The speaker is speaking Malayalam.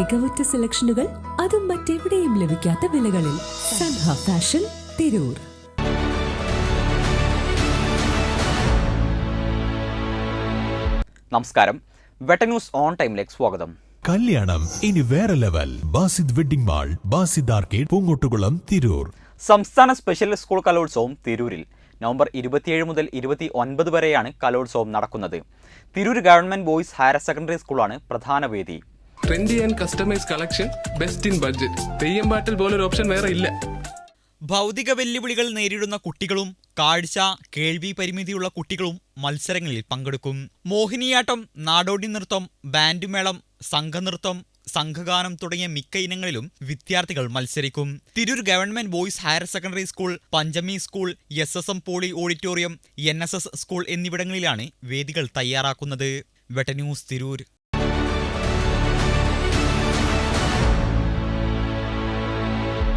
മികവുറ്റ സെലക്ഷനുകൾ അതും മറ്റെവിടെയും ലഭിക്കാത്ത വിലകളിൽ സൻഹ ഫാഷൻ തിരൂർ. നമസ്കാരം. വെട്ട ന്യൂസ് ഓൺ ടൈമിലേക്ക് സ്വാഗതം. കല്യാണം ഇനി വേറെ level. Basid wedding mall Basid arcade Poongottukulam Tirur. സംസ്ഥാന സ്പെഷ്യൽ സ്കൂൾ കലോത്സവം തിരൂരിൽ. നവംബർ ഇരുപത്തിയേഴ് മുതൽ ഇരുപത്തി ഒൻപത് വരെയാണ് കലോത്സവം നടക്കുന്നത്. Tirur government boys higher secondary സ്കൂളാണ് പ്രധാന വേദി. Trendy and customise collection best in budget theyyam പാട്ടിൽ പോലൊരു ഓപ്ഷൻ വേറെ ഇല്ല. ഭൗതിക വെല്ലുവിളികൾ നേരിടുന്ന കുട്ടികളും കാഴ്ച കേൾവി പരിമിതിയുള്ള കുട്ടികളും മത്സരങ്ങളിൽ പങ്കെടുക്കും. മോഹിനിയാട്ടം നാടോടി നൃത്തം ബാൻഡുമേളം സംഘനൃത്തം സംഘഗാനം തുടങ്ങിയ മിക്ക ഇനങ്ങളിലും വിദ്യാർത്ഥികൾ മത്സരിക്കും. Tirur government boys higher secondary school Panchami school S S M poly auditorium N S S school എന്നിവിടങ്ങളിലാണ് വേദികൾ തയ്യാറാക്കുന്നത്. വെട്ട ന്യൂസ് തിരൂർ.